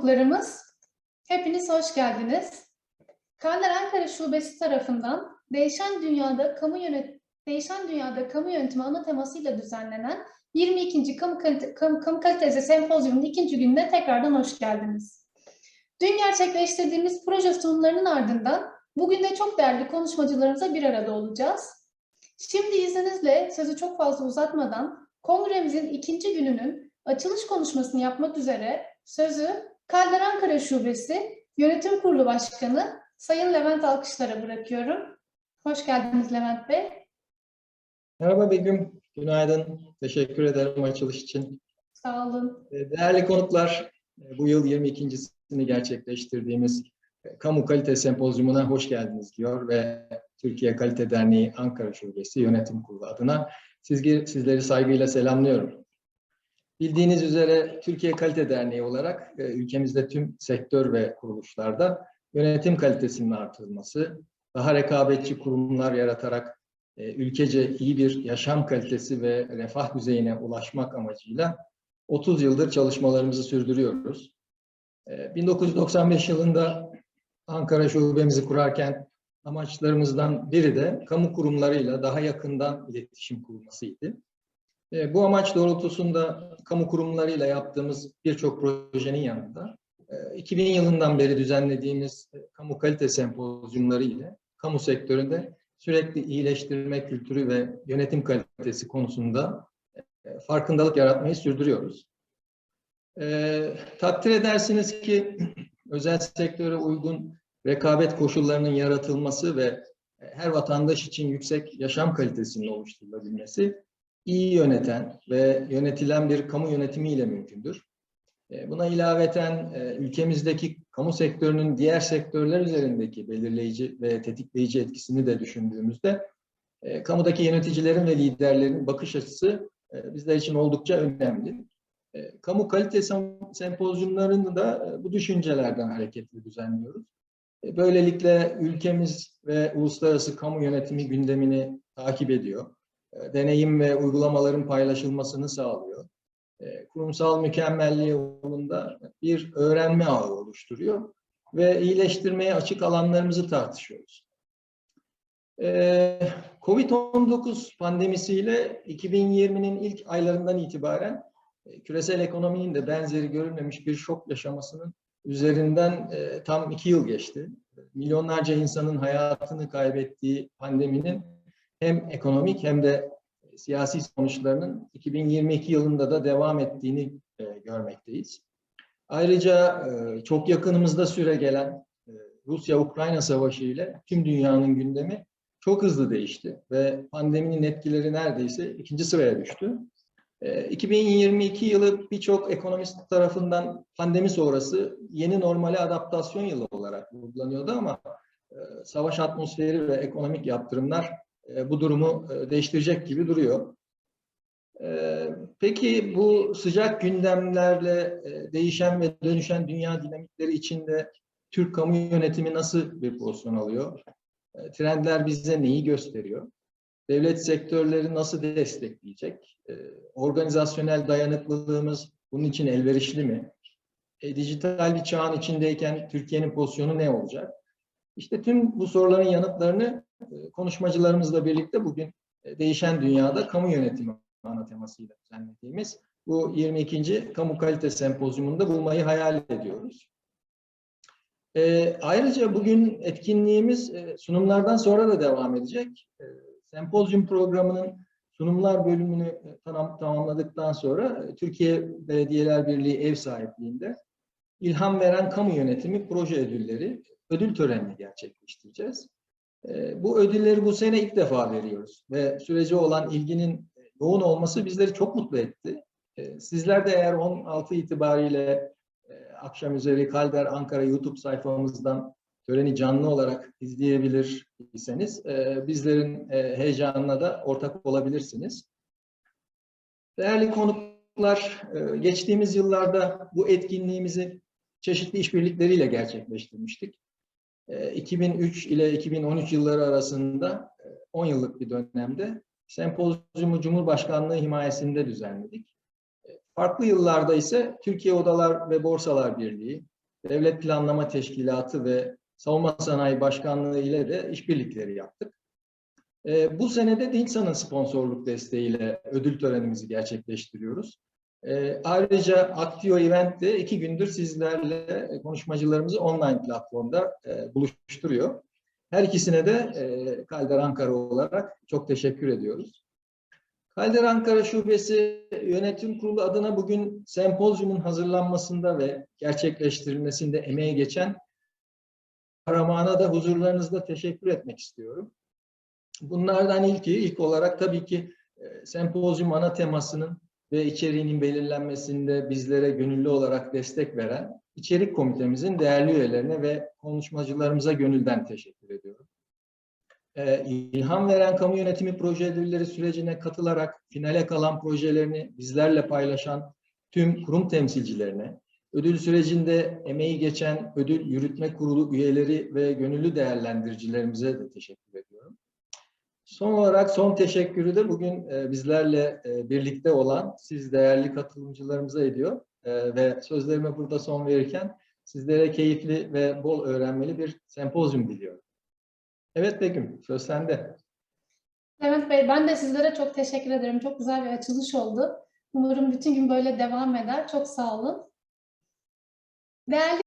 konuklarımız, hepiniz hoş geldiniz. Karlar Ankara Şubesi tarafından Değişen Dünyada Kamu Yönet Değişen Dünyada Kamu Yönetimi ana temasıyla düzenlenen 22. Kamu, Kalite, Kamu, Kamu Kalitesi Sempozyumu'nun ikinci gününe tekrardan hoş geldiniz. Dün gerçekleştirdiğimiz proje sunumlarının ardından bugün de çok değerli konuşmacılarımıza bir arada olacağız. Şimdi izninizle sözü çok fazla uzatmadan kongremizin ikinci gününün açılış konuşmasını yapmak üzere sözü Kaldar Ankara Şubesi Yönetim Kurulu Başkanı Sayın Levent Alkışlar'a bırakıyorum. Hoş geldiniz Levent Bey. Merhaba Begüm, günaydın. Teşekkür ederim açılış için. Sağ olun. Ee, Değerli konuklar, e, bu yıl 22.sini gerçekleştirdiğimiz e, Kamu Kalite Sempozyumuna hoş geldiniz diyor ve Türkiye Kalite Derneği Ankara Şubesi Yönetim Kurulu adına sizgi- sizleri saygıyla selamlıyorum. Bildiğiniz üzere Türkiye Kalite Derneği olarak e, ülkemizde tüm sektör ve kuruluşlarda yönetim kalitesinin artırılması, daha rekabetçi kurumlar yaratarak e, ülkece iyi bir yaşam kalitesi ve refah düzeyine ulaşmak amacıyla 30 yıldır çalışmalarımızı sürdürüyoruz. E, 1995 yılında Ankara şubemizi kurarken amaçlarımızdan biri de kamu kurumlarıyla daha yakından iletişim kurulmasıydı. E, Bu amaç doğrultusunda kamu kurumlarıyla yaptığımız birçok projenin yanında e, 2000 yılından beri düzenlediğimiz e, kamu kalite sempozyumları ile kamu sektöründe sürekli iyileştirme kültürü ve yönetim kalitesi konusunda e, farkındalık yaratmayı sürdürüyoruz. E, takdir edersiniz ki özel sektöre uygun rekabet koşullarının yaratılması ve e, her vatandaş için yüksek yaşam kalitesinin oluşturulabilmesi iyi yöneten ve yönetilen bir kamu yönetimiyle mümkündür. E, Buna ilaveten e, ülkemizdeki kamu sektörünün diğer sektörler üzerindeki belirleyici ve tetikleyici etkisini de düşündüğümüzde e, kamudaki yöneticilerin ve liderlerin bakış açısı bizler için oldukça önemli. Kamu kalite sem- sempozyumlarını da bu düşüncelerden hareketle düzenliyoruz. Böylelikle ülkemiz ve uluslararası kamu yönetimi gündemini takip ediyor. E, Deneyim ve uygulamaların paylaşılmasını sağlıyor e, kurumsal mükemmelliği yolunda bir öğrenme ağı oluşturuyor ve iyileştirmeye açık alanlarımızı tartışıyoruz. Ee, Covid-19 pandemisiyle 2020'nin ilk aylarından itibaren e, küresel ekonominin de benzeri görülmemiş bir şok yaşamasının üzerinden e, tam iki yıl geçti. Milyonlarca insanın hayatını kaybettiği pandeminin hem ekonomik hem de siyasi sonuçlarının 2022 yılında da devam ettiğini e, görmekteyiz. Ayrıca e, çok yakınımızda süre gelen e, Rusya-Ukrayna savaşı ile tüm dünyanın gündemi çok hızlı değişti ve pandeminin etkileri neredeyse ikinci sıraya düştü. E, 2022 yılı birçok ekonomist tarafından pandemi sonrası yeni normale adaptasyon yılı olarak vurgulanıyordu ama e, savaş atmosferi ve ekonomik yaptırımlar e, bu durumu e, değiştirecek gibi duruyor. E, Peki bu sıcak gündemlerle e, değişen ve dönüşen dünya dinamikleri içinde Türk kamu yönetimi nasıl bir pozisyon alıyor? E, Trendler bize neyi gösteriyor? Devlet sektörleri nasıl destekleyecek? E, Organizasyonel dayanıklılığımız bunun için elverişli mi? E, Dijital bir çağın içindeyken Türkiye'nin pozisyonu ne olacak? İşte tüm bu soruların yanıtlarını e, konuşmacılarımızla birlikte bugün e, değişen dünyada kamu yönetimi ana temasıyla düzenlediğimiz bu 22. Kamu Kalite Sempozyumunda bulmayı hayal ediyoruz. E, ayrıca bugün etkinliğimiz e, sunumlardan sonra da devam edecek. E, sempozyum programının sunumlar bölümünü e, tamam, tamamladıktan sonra e, Türkiye Belediyeler Birliği ev sahipliğinde İlham Veren Kamu Yönetimi Proje Ödülleri ödül törenini gerçekleştireceğiz. E, Bu ödülleri bu sene ilk defa veriyoruz ve sürece olan ilginin yoğun olması bizleri çok mutlu etti. E, Sizler de eğer 16 itibariyle e, akşam üzeri Kalder Ankara YouTube sayfamızdan töreni canlı olarak izleyebilirseniz e, bizlerin e, heyecanına da ortak olabilirsiniz. Değerli konuklar, geçtiğimiz yıllarda bu etkinliğimizi çeşitli işbirlikleriyle gerçekleştirmiştik. E, 2003 ile 2013 yılları arasında e, 10 yıllık bir dönemde sempozyumu Cumhurbaşkanlığı himayesinde düzenledik. E, Farklı yıllarda ise Türkiye Odalar ve Borsalar Birliği, Devlet Planlama Teşkilatı ve Savunma Sanayi Başkanlığı ile de işbirlikleri yaptık. E, bu senede Dinsan'ın sponsorluk desteğiyle ödül törenimizi gerçekleştiriyoruz. E, ayrıca Aktio Event de iki gündür sizlerle konuşmacılarımızı online platformda e, buluşturuyor. Her ikisine de e, Kalder Ankara olarak çok teşekkür ediyoruz. Kalder Ankara Şubesi Yönetim Kurulu adına bugün sempozyumun hazırlanmasında ve gerçekleştirilmesinde emeği geçen Karaman'a da huzurlarınızda teşekkür etmek istiyorum. Bunlardan ilki, ilk olarak tabii ki e, sempozyum ana temasının ve içeriğinin belirlenmesinde bizlere gönüllü olarak destek veren içerik komitemizin değerli üyelerine ve konuşmacılarımıza gönülden teşekkür ediyorum. Ee, ilham veren kamu yönetimi proje ödülleri sürecine katılarak finale kalan projelerini bizlerle paylaşan tüm kurum temsilcilerine, ödül sürecinde emeği geçen ödül yürütme kurulu üyeleri ve gönüllü değerlendiricilerimize de teşekkür ediyorum. Son olarak son teşekkürü de bugün e, bizlerle e, birlikte olan siz değerli katılımcılarımıza ediyor. E, ve sözlerime burada son verirken sizlere keyifli ve bol öğrenmeli bir sempozyum diliyorum. Evet Begüm, söz sende. Levent Bey, ben de sizlere çok teşekkür ederim. Çok güzel bir açılış oldu. Umarım bütün gün böyle devam eder. Çok sağ olun. Değerli